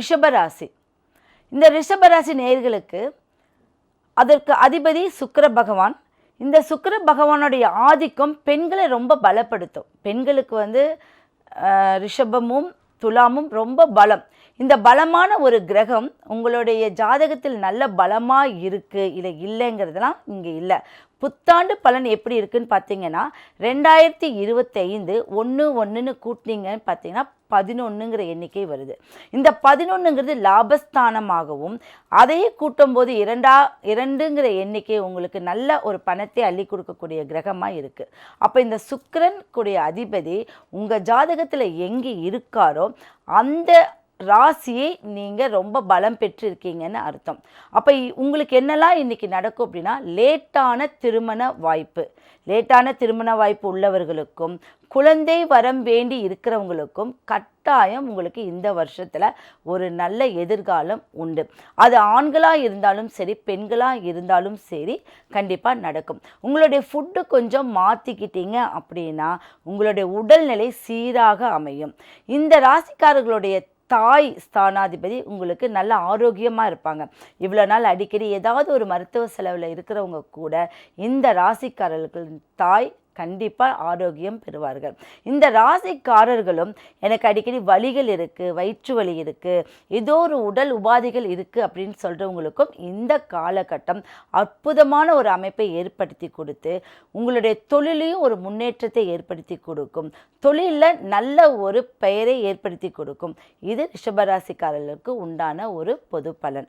ரிஷபராசி இந்த ரிஷபராசி நேயர்களுக்கு அதற்கு அதிபதி சுக்கர பகவான். இந்த சுக்கர பகவானுடைய ஆதிக்கம் பெண்களை ரொம்ப பலப்படுத்தும். பெண்களுக்கு வந்து ரிஷபமும் துலாமும் ரொம்ப பலம். இந்த பலமான ஒரு கிரகம் உங்களுடைய ஜாதகத்தில் நல்ல பலமாக இருக்குது இல்லை இல்லைங்கிறதுலாம் இங்கே இல்லை. புத்தாண்டு பலன் எப்படி இருக்குன்னு பார்த்தீங்கன்னா ரெண்டாயிரத்தி இருபத்தைந்து ஒன்று ஒன்றுன்னு கூட்டினீங்கன்னு பார்த்தீங்கன்னா பதினொன்றுங்கிற எண்ணிக்கை வருது. இந்த பதினொன்றுங்கிறது லாபஸ்தானமாகவும் அதையே கூட்டும்போது இரண்டா இரண்டுங்கிற எண்ணிக்கை உங்களுக்கு நல்ல ஒரு பணத்தை அள்ளி கொடுக்கக்கூடிய கிரகமாக இருக்குது அப்போ இந்த சுக்கரன் கூடிய அதிபதி உங்கள் ஜாதகத்தில் எங்கே இருக்காரோ அந்த ராசியை நீங்கள் ரொம்ப பலம் பெற்றிருக்கீங்கன்னு அர்த்தம். அப்போ உங்களுக்கு என்னெல்லாம் இன்றைக்கி நடக்கும் அப்படின்னா லேட்டான திருமண வாய்ப்பு. லேட்டான திருமண வாய்ப்பு உள்ளவர்களுக்கும் குழந்தை வரம் வேண்டி இருக்கிறவங்களுக்கும் கட்டாயம் உங்களுக்கு இந்த வருஷத்தில் ஒரு நல்ல எதிர்காலம் உண்டு. அது ஆண்களாக இருந்தாலும் சரி பெண்களாக இருந்தாலும் சரி கண்டிப்பாக நடக்கும். உங்களுடைய ஃபுட்டு கொஞ்சம் மாற்றிக்கிட்டீங்க அப்படின்னா உங்களுடைய உடல்நிலை சீராக அமையும். இந்த ராசிக்காரர்களுடைய தாய் ஸ்தானாதிபதி உங்களுக்கு நல்ல ஆரோக்கியமாக இருப்பாங்க. இவ்வளோ நாள் அடிக்கடி ஏதாவது ஒரு மருத்துவ செலவில் இருக்கிறவங்க கூட இந்த ராசிக்காரர்களின் தாய் கண்டிப்பாக ஆரோக்கியம் பெறுவார்கள். இந்த ராசிக்காரர்களும் எனக்கு அடிக்கடி வலிகள் இருக்குது வயிற்று வலி இருக்குது ஏதோ ஒரு உடல் உபாதைகள் இருக்குது அப்படின்னு சொல்கிறவங்களுக்கும் இந்த காலகட்டம் அற்புதமான ஒரு அமைப்பை ஏற்படுத்தி கொடுத்து உங்களுடைய தொழிலையும் ஒரு முன்னேற்றத்தை ஏற்படுத்தி கொடுக்கும். தொழிலில் நல்ல ஒரு பெயரை ஏற்படுத்தி கொடுக்கும். இது ரிஷபராசிக்காரர்களுக்கு உண்டான ஒரு பொது பலன்.